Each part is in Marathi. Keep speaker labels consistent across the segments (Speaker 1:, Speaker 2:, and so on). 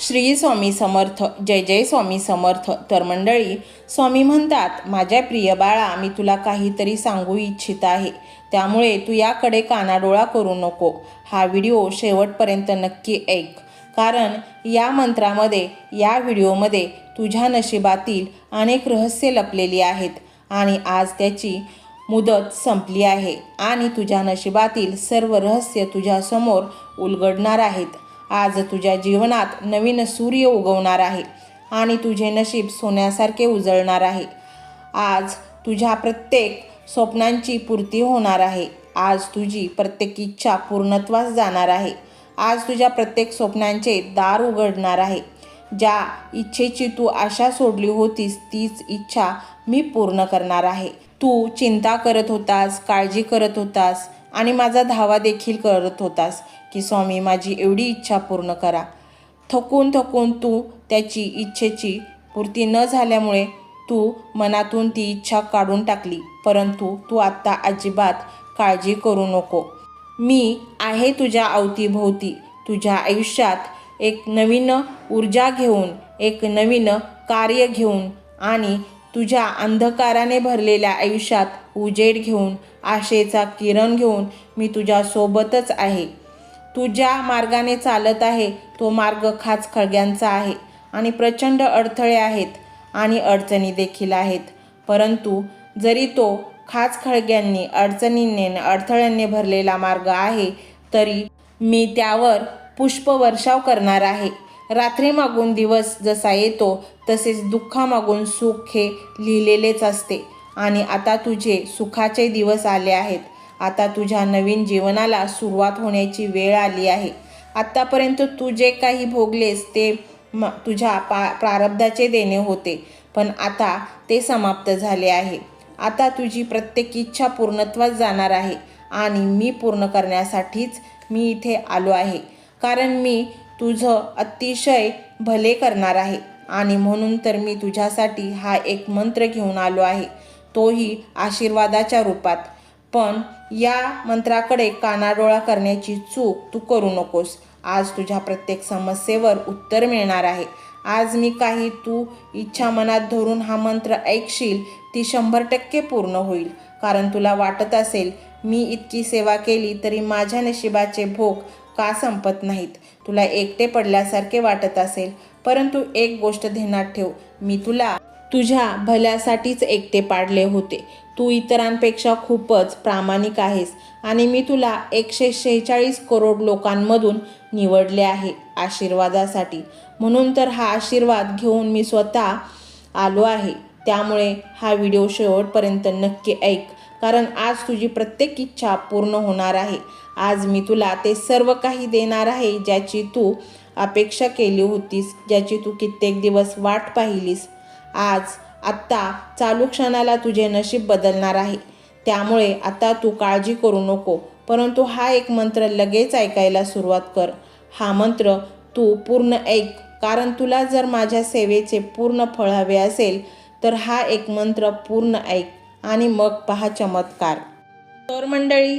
Speaker 1: श्री स्वामी समर्थ जय जय स्वामी समर्थ तर मंडळी स्वामी म्हणतात माझ्या प्रिय बाळा मी तुला काहीतरी सांगू इच्छित आहे. त्यामुळे तू याकडे कानाडोळा करू नको. हा व्हिडिओ शेवटपर्यंत नक्की ऐक. कारण या मंत्रामध्ये या व्हिडिओमध्ये तुझ्या नशिबातील अनेक रहस्य लपलेली आहेत आणि आज त्याची मुदत संपली आहे आणि तुझ्या नशिबातील सर्व रहस्य तुझ्यासमोर उलगडणार आहेत. आज तुझ्या जीवनात नवीन सूर्य उगवणार आहे आणि तुझे नशीब सोन्यासारखे उजळणार आहे. आज तुझ्या प्रत्येक स्वप्नांची पूर्ती होणार आहे. आज तुझी प्रत्येक इच्छा पूर्णत्वास जाणार आहे. आज तुझ्या प्रत्येक स्वप्नांचे दार उघडणार आहे. ज्या इच्छेची तू आशा सोडली होतीस तीच इच्छा मी पूर्ण करणार आहे. तू चिंता करत होतास काळजी करत होतास आणि माझा धावा देखील करत होतास. की स्वामी माझी एवढी इच्छा पूर्ण करा. थकून थकून तू त्याची इच्छेची पूर्ती न झाल्यामुळे तू मनातून ती इच्छा काढून टाकली परंतु तू आत्ता अजिबात काळजी करू नको. मी आहे तुझ्या अवतीभोवती. तुझ्या आयुष्यात एक नवीन ऊर्जा घेऊन एक नवीन कार्य घेऊन आणि तुझ्या अंधकाराने भरलेल्या आयुष्यात उजेड घेऊन आशेचा किरण घेऊन मी तुझ्यासोबतच आहे. तू ज्या मार्गाने चालत आहे तो मार्ग खाच खळग्यांचा आहे आणि प्रचंड अडथळे आहेत आणि अडचणी देखील आहेत. परंतु जरी तो खाच खळग्यांनी अडचणींनी अडथळ्यांनी भरलेला मार्ग आहे तरी मी त्यावर पुष्पवर्षाव करणार आहे. रात्री मागून दिवस जसा येतो तसेच दुःखामागून सुख हे लिहिलेलेच असते. आणि आता तुझे सुखाचे दिवस आले आहेत. आता तुझ्या नवीन जीवनाला सुरुवात होण्याची वेळ आली आहे. आत्तापर्यंत तू जे काही भोगलेस ते म तुझ्या पा प्रारब्धाचे देणे होते. पण आता ते समाप्त झाले आहे. आता तुझी प्रत्येक इच्छा पूर्णत्वास जाणार आहे आणि मी पूर्ण करण्यासाठीच मी इथे आलो आहे. कारण मी तुझं अतिशय भले करणार आहे आणि म्हणून तर मी तुझ्यासाठी हा एक मंत्र घेऊन आलो आहे. तोही आशीर्वादाच्या रूपात. पण या मंत्राकडे कानाडोळा करण्याची चूक तू करू नकोस. आज तुझ्या प्रत्येक समस्येवर उत्तर मिळणार आहे. आज मी काही तू इच्छा मनात धरून हा मंत्र ऐकशील ती शंभर टक्के पूर्ण होईल. कारण तुला वाटत असेल मी इतकी सेवा केली तरी माझ्या नशिबाचे भोग का संपत नाहीत? तुला एकटे पडल्यासारखे वाटत असेल परंतु एक गोष्ट ध्यानात ठेव मी तुला तुझ्या भल्यासाठीच एकटे पाडले होते. तू इतरांपेक्षा खूपच प्रामाणिक आहेस आणि मी तुला एकशे शेहेचाळीस करोड लोकांमधून निवडले आहे आशीर्वादासाठी. म्हणून तर हा आशीर्वाद घेऊन मी स्वतः आलो आहे. त्यामुळे हा व्हिडिओ शेवटपर्यंत नक्की ऐक कारण आज तुझी प्रत्येक इच्छा पूर्ण होणार आहे. आज मी तुला ते सर्व काही देणार आहे ज्याची तू अपेक्षा केली होतीस ज्याची तू कित्येक दिवस वाट पाहिलीस. आज आत्ता चालू क्षणाला तुझे नशीब बदलणार आहे. त्यामुळे आता तू काळजी करू नको. परंतु हा एक मंत्र लगेच ऐकायला सुरुवात कर. हा मंत्र तू पूर्ण ऐक. कारण तुला जर माझ्या सेवेचे पूर्ण फळ हवे असेल तर हा एक मंत्र पूर्ण ऐक आणि मग पहा चमत्कार. तर मंडळी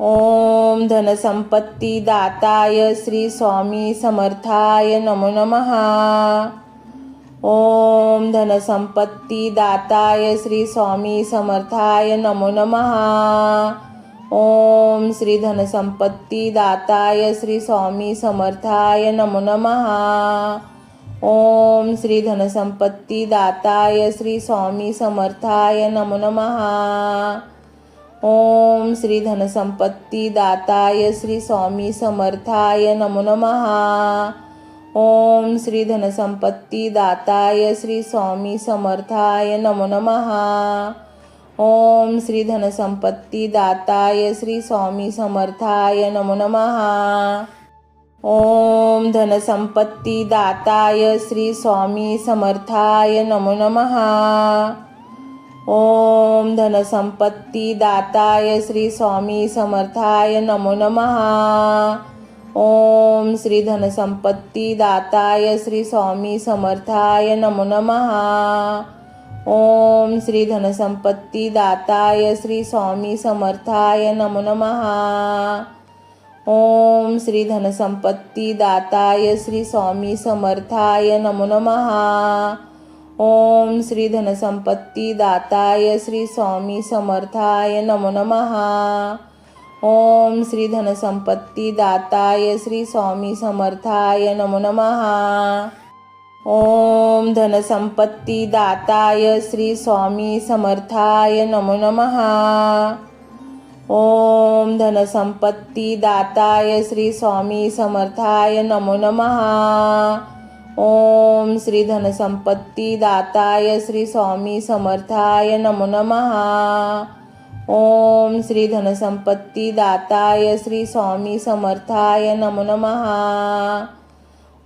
Speaker 1: ओम धनसंपत्ती दाताय श्री स्वामी समर्थाय नमो नमः। ओम धनसंपत्ती दाताय श्री स्वामी समर्थाय नमो नमः। ओम श्री धनसंपत्ती दाताय श्री स्वामी समर्थाय नमो नमः। ओम श्री धनसंपत्ती दाताय श्री स्वामी समर्थाय नमो नमः। ओम श्री धनसंपत्ती दाताय श्री स्वामी समर्थाय नमो नमः. ओम श्री धनसंपत्ती दाताय श्री स्वामी समर्थाय नमो नमः. ओम श्री धनसंपत्ती दाताय श्री स्वामी समर्थाय नमो नमः. ओम धनसंपत्ती दाताय श्री स्वामी समर्थाय नमो नमः. ओम धनसंपत्ती दाताय श्री स्वामी समर्थाय नमो नमः। ओम श्री धनसंपत्ती दाताय श्री स्वामी समर्थाय नमो नमः। ओम श्री धनसंपत्ती दाताय श्री स्वामी समर्थाय नमो नमः। ओम श्री धनसंपत्ती दाताय श्री स्वामी समर्थाय नमो नमः। ओम श्री धनसंपत्ती दाताय श्री स्वामी समर्थाय नमो नमः। ओम श्री धनसंपत्ती दाताय श्री स्वामी समर्थाय नमो नमः। ओम धनसंपत्ती दाताय श्री स्वामी समर्थाय नमो नमः। ओम धनसंपत्ती दाताय श्री स्वामी समर्थाय नमो नमः। ओम श्री धनसंपत्ती दाताय श्री स्वामी समर्थाय नमो नमः। ओम श्री धनसंपत्ती दाताय श्री स्वामी समर्थाय नमो नमः।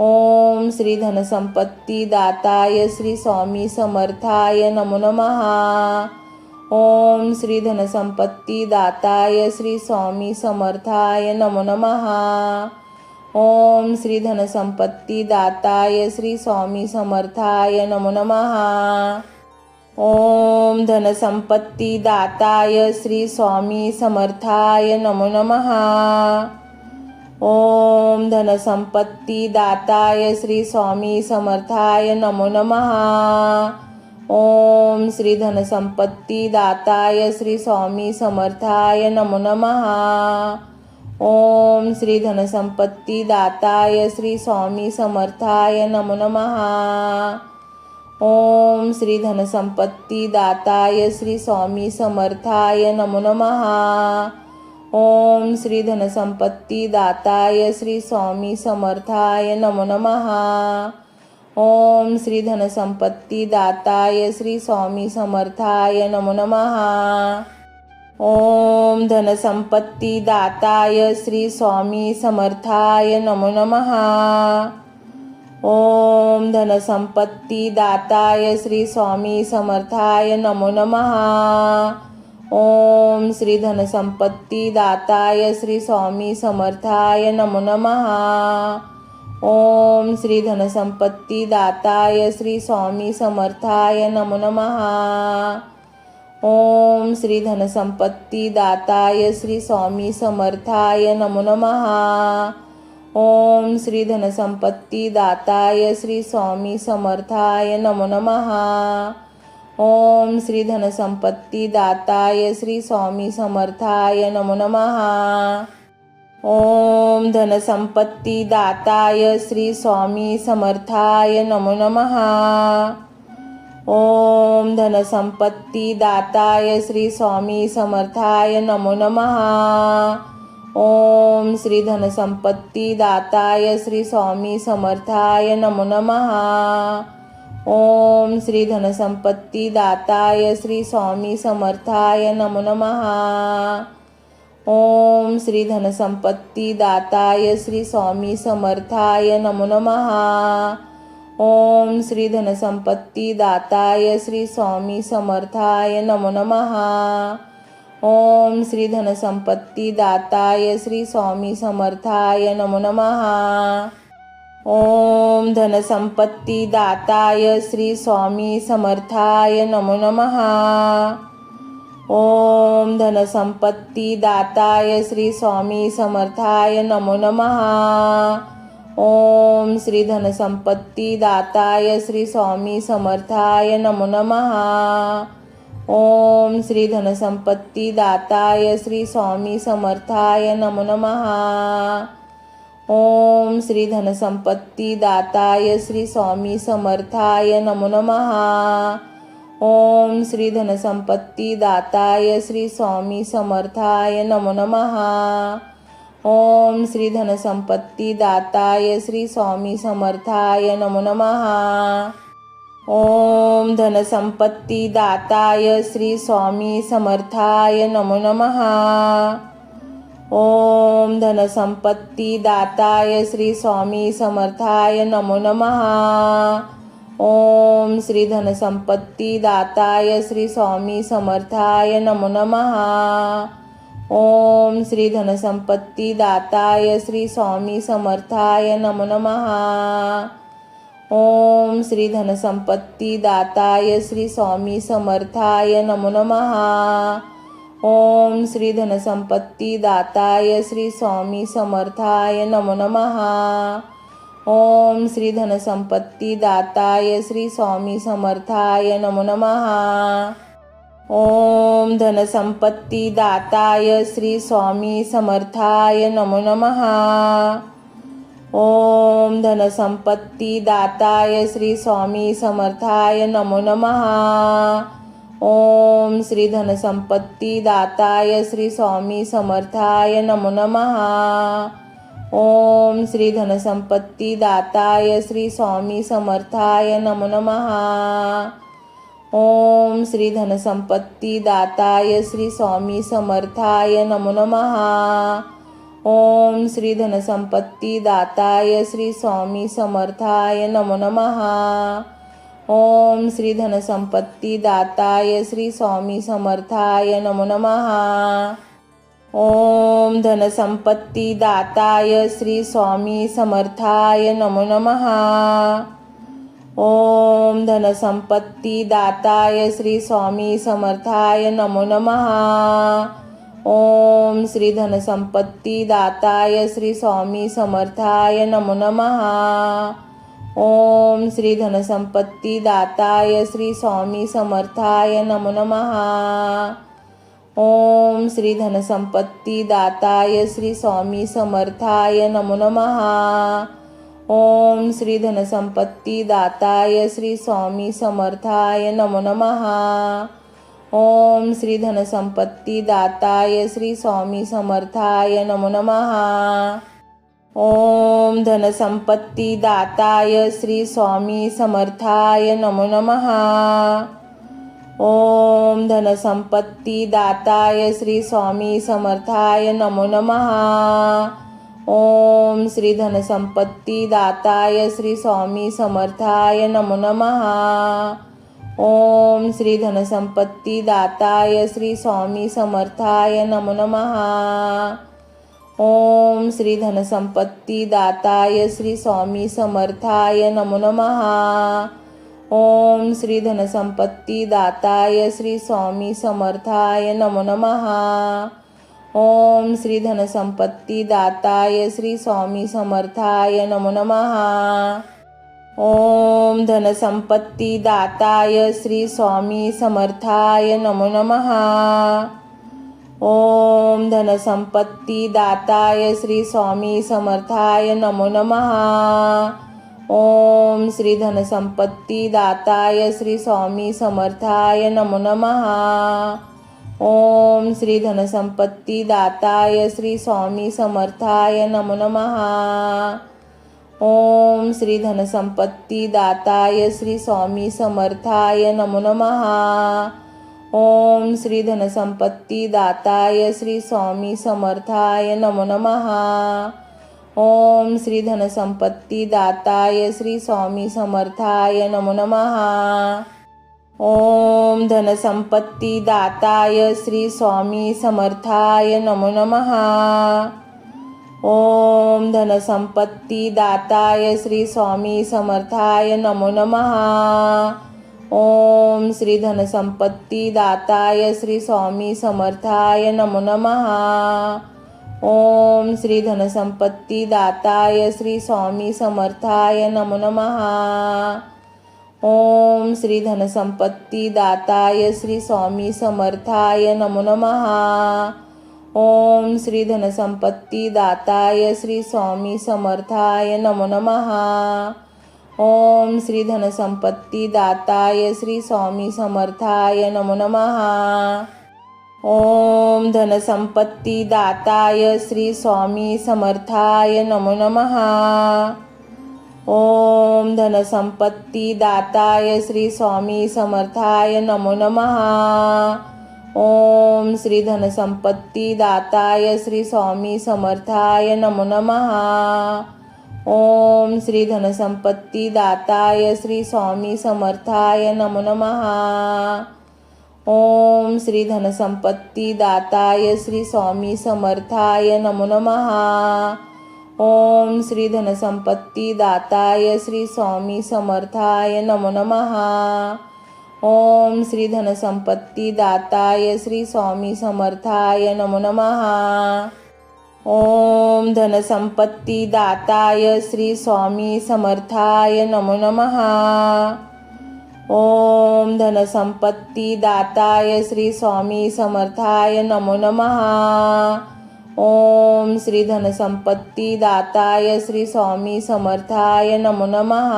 Speaker 1: ओम श्री धनसंपत्ती दाताय श्री स्वामी समर्थाय नमो नमः। ओम श्री धनसंपत्ती दाताय श्री स्वामी समर्थाय नमो नमः। ओम श्री धनसंपत्ती दाताय श्री स्वामी समर्थाय नमो नमः. ओम धनसंपत्ती दाताय श्री स्वामी समर्थाय नमो नमः. ओम धनसंपत्ती दाताय श्री स्वामी समर्थाय नमो नमहा ओम श्री धनसंपत्ती दाताय श्री स्वामी समर्थाय नमो नमः. ओम श्री धनसंपत्ती दाताय श्री स्वामी समर्थाय नमो नमः. ओम श्री धनसंपत्ती दाताय श्री स्वामी समर्थाय नमो नमः. ओम श्री धनसंपत्ती दाताय श्री स्वामी समर्थाय नमो नमः. ओम श्री धनसंपत्ती दाताय श्री स्वामी समर्थाय नमो नमः. ओम धनसंपत्ती दाताय श्री स्वामी समर्थाय नमो नमः। ओम धनसंपत्ती दाताय श्री स्वामी समर्थाय नमो नमः। ओम श्री धनसंपत्ती दाताय श्री स्वामी समर्थाय नमो नमः। ओम श्री धनसंपत्ती दाताय श्री स्वामी समर्थाय नमो नमः। ओम श्री धनसंपत्ती दाताय श्री स्वामी समर्थाय नमो नमः. ओम श्री धनसंपत्ती दाताय श्री स्वामी समर्थाय नमो नमः. ओम श्री धनसंपत्ती दाताय श्री स्वामी समर्थाय नमो नमः. ओम धनसंपत्ती दाताय श्री स्वामी समर्थाय नमो नमः. ओम धनसंपत्ती दाताय श्री स्वामी समर्थाय नमो नमः। ओम श्री धनसंपत्ती दाताय श्री स्वामी समर्थाय नमो नमः। ओम श्री धनसंपत्ती दाताय श्री स्वामी समर्थाय नमो नमः। ओम श्री धनसंपत्ती दाताय श्री स्वामी समर्थाय नमो नमः। ओम श्री धनसंपत्ती दाताय श्री स्वामी समर्थाय नमो नमः। ओम श्री धनसंपत्ती दाताय श्री स्वामी समर्थाय नमो नमः। ओम धनसंपत्ती दाताय श्री स्वामी समर्थाय नमो नमः। ओम धनसंपत्ती दाताय श्री स्वामी समर्थाय नमो नमः। ओम श्री धनसंपत्ती दाताय श्री स्वामी समर्थाय नमो नमः। ओम श्री धनसंपत्ती दाताय श्री स्वामी समर्थाय नमो नमः। ओम श्री धनसंपत्ती दाताय श्री स्वामी समर्थाय नमो नमः। ओम श्री धनसंपत्ती दाताय श्री स्वामी समर्थाय नमो नमः। ओम श्री धनसंपत्ती दाताय श्री स्वामी समर्थाय नमो नमः. ओम धनसंपत्ती दाताय श्री स्वामी समर्थाय नमो नमः. ओम धनसंपत्ती दाताय श्री स्वामी समर्थाय नमो नमहा ओम श्री धनसंपत्ती दाताय श्री स्वामी समर्थाय नमो नमः. ओम श्री धनसंपत्ती दाताय श्री स्वामी समर्थाय नमो नमः ओम श्री धनसंपत्ती दाताय श्री स्वामी समर्थाय नमो नमः ओम श्री धनसंपत्ती दाताय श्री स्वामी समर्थाय नमो नमः ओम श्री धनसंपत्ती दाताय श्री स्वामी समर्थाय नमो नमः ओम धनसंपत्ती दाताय श्री स्वामी समर्थाय नमो नमः। ओम धनसंपत्ती दाताय श्री स्वामी समर्थाय नमो नमः। ओम श्री धनसंपत्ती दाताय श्री स्वामी समर्थाय नमो नमः। ओम श्री धनसंपत्ती दाताय श्री स्वामी समर्थाय नमो नमः। ओम श्री धनसंपत्ती दाताय श्री स्वामी समर्थाय नमो नमः. ओम श्री धनसंपत्ती दाताय श्री स्वामी समर्थाय नमो नमः. ओम श्री धनसंपत्ती दाताय श्री स्वामी समर्थाय नमो नमः. ओम धनसंपत्ती दाताय श्री स्वामी समर्थाय नमो नमः. ओम धनसंपत्ती दाताय श्री स्वामी समर्थाय नमो नमहा ओम श्री धनसंपत्ती दाताय श्री स्वामी समर्थाय नमो नमः। ओम श्री धनसंपत्ती दाताय श्री स्वामी समर्थाय नमो नमहा ओम श्री धनसंपत्ती दाताय श्री स्वामी समर्थाय नमो नमः। ओम श्री धनसंपत्ती दाताय श्री स्वामी समर्थाय नमो नमः. ओम श्री धनसंपत्ती दाताय श्री स्वामी समर्थाय नमो नमः. ओम धनसंपत्ती दाताय श्री स्वामी समर्थाय नमो नमः. ओम धनसंपत्ती दाताय श्री स्वामी समर्थाय नमो नमः. ओम श्री धनसंपत्ती दाताय श्री स्वामी समर्थाय नमो नमः। ओम श्री धनसंपत्ती दाताय श्री स्वामी समर्थाय नमो नमः। ओम श्री धनसंपत्ती दाताय श्री स्वामी समर्थाय नमो नमः। ओम श्री धनसंपत्ती दाताय श्री स्वामी समर्थाय नमो नमः। ओम श्री धनसंपत्ती दाताय श्री स्वामी समर्थाय नमो नमः. ओम धनसंपत्ती दाताय श्री स्वामी समर्थाय नमो नमः. ओम धनसंपत्ती दाताय श्री स्वामी समर्थाय नमो नमहा ओम श्री धनसंपत्ती दाताय श्री स्वामी समर्थाय नमो नमः. ओम श्री धनसंपत्ती दाताय श्री स्वामी समर्थाय नमो नमः ओम श्री धनसंपत्ती दाताय श्री स्वामी समर्थाय नमो नमः ओम श्री धनसंपत्ती दाताय श्री स्वामी समर्थाय नमो नमः ओम श्री धनसंपत्ती दाताय श्री स्वामी समर्थाय नमो नमः ओम धनसंपत्ती दाताय श्री स्वामी समर्थाय नमो नमः। ओम धनसंपत्ती दाताय श्री स्वामी समर्थाय नमो नमः। ओम श्री धनसंपत्ती दाताय श्री स्वामी समर्थाय नमो नमः। ओम श्री धनसंपत्ती दाताय श्री स्वामी समर्थाय नमो नमः। ओम श्री धनसंपत्ती दाताय श्री स्वामी समर्थाय नमो नमः. ओम श्री धनसंपत्ती दाताय श्री स्वामी समर्थाय नमो नमः. ओम श्री धनसंपत्ती दाताय श्री स्वामी समर्थाय नमो नमः. ओम धनसंपत्ती दाताय श्री स्वामी समर्थाय नमो नमः. ओम धनसंपत्ती दाताय श्री स्वामी समर्थाय नमो नमः। ओम श्री धनसंपत्ती दाताय श्री स्वामी समर्थाय नमो नमः। ओम श्री धनसंपत्ती दाताय श्री स्वामी समर्थाय नमो नमहा ओम श्री धनसंपत्ती दाताय श्री स्वामी समर्थाय नमो नमः। ओम श्री धनसंपत्ती दाताय श्री स्वामी समर्थाय नमो नमः. ओम श्री धनसंपत्ती दाताय श्री स्वामी समर्थाय नमो नमः. ओम धनसंपत्ती दाताय श्री स्वामी समर्थाय नमो नमः. ओम धनसंपत्ती दाताय श्री स्वामी समर्थाय नमो नमः. ओम श्री धनसंपत्ती दाताय श्री स्वामी समर्थाय नमो नमः।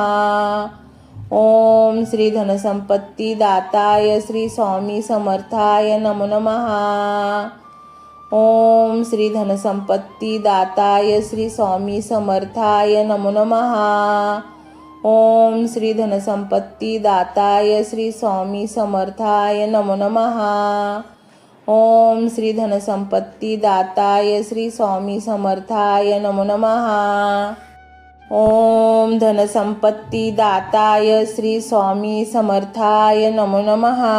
Speaker 1: ओम श्री धनसंपत्ती दाताय श्री स्वामी समर्थाय नमो नमः। ओम श्री धनसंपत्ती दाताय श्री स्वामी समर्थाय नमो नमः। ओम श्री धनसंपत्ती दाताय श्री स्वामी समर्थाय नमो नमः। ओम श्री धनसंपत्ती दाताय श्री स्वामी समर्थाय नमो नमः. ओम धनसंपत्ती दाताय श्री स्वामी समर्थाय नमो नमहा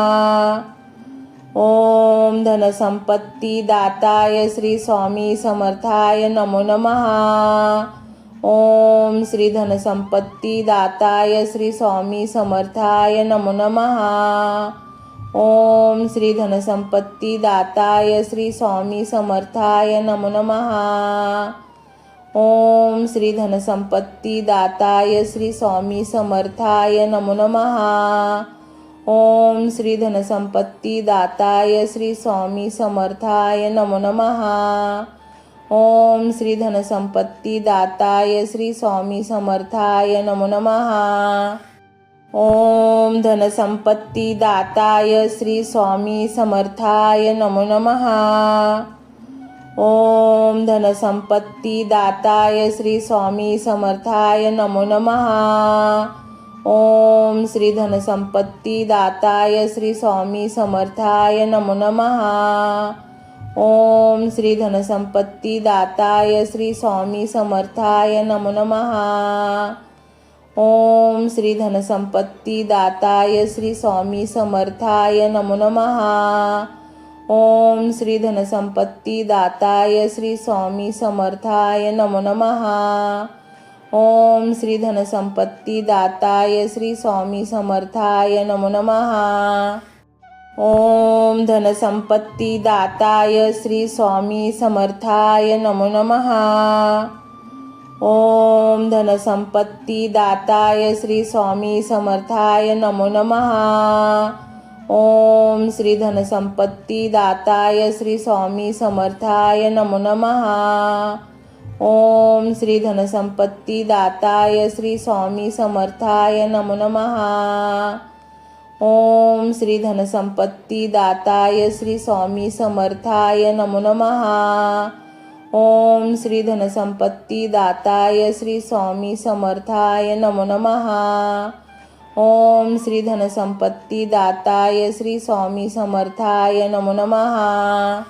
Speaker 1: ओम धनसंपत्ती दाताय श्री स्वामी समर्थाय नमो नमहा ओम श्री धनसंपत्ती दाताय श्री स्वामी समर्थाय नमो नमः. ओम श्री धनसंपत्ती दाताय श्री स्वामी समर्थाय नमो नमः. ओम श्री धनसंपत्ती दाताय श्री स्वामी समर्थाय नमो नमः. ओम श्री धनसंपत्ती दाताय श्री स्वामी समर्थाय नमो नमः. ओम श्री धनसंपत्ती दाताय श्री स्वामी समर्थाय नमो नमः. ओम धनसंपत्ती दाताय श्री स्वामी समर्थाय नमो नमः। ओम धनसंपत्ती दाताय श्री स्वामी समर्थाय नमो नमहा ओम श्री धनसंपत्ती दाताय श्री स्वामी समर्थाय नमो नमः। ओम श्री धनसंपत्ती दाताय श्री स्वामी समर्थाय नमो नमः। ओम श्री धनसंपत्ती दाताय श्री स्वामी समर्थाय नमो नमः. ओम श्री धनसंपत्ती दाताय श्री स्वामी समर्थाय नमो नमः. ओम श्री धनसंपत्ती दाताय श्री स्वामी समर्थाय नमो नमः. ओम धनसंपत्ती दाताय श्री स्वामी समर्थाय नमो नमः. ओम धनसंपत्ती दाताय श्री स्वामी समर्थाय नमो नमः। ओम श्री धनसंपत्ती दाताय श्री स्वामी समर्थाय नमो नमः। ओम श्री धनसंपत्ती दाताय श्री स्वामी समर्थाय नमो नमः। ओम श्री धनसंपत्ती दाताय श्री स्वामी समर्थाय नमो नमः। ओम श्री धनसंपत्ती दाताय श्री स्वामी समर्थाय नमो नमः. ओम श्री धनसंपत्ती दाताय श्री स्वामी समर्थाय नमो नमः.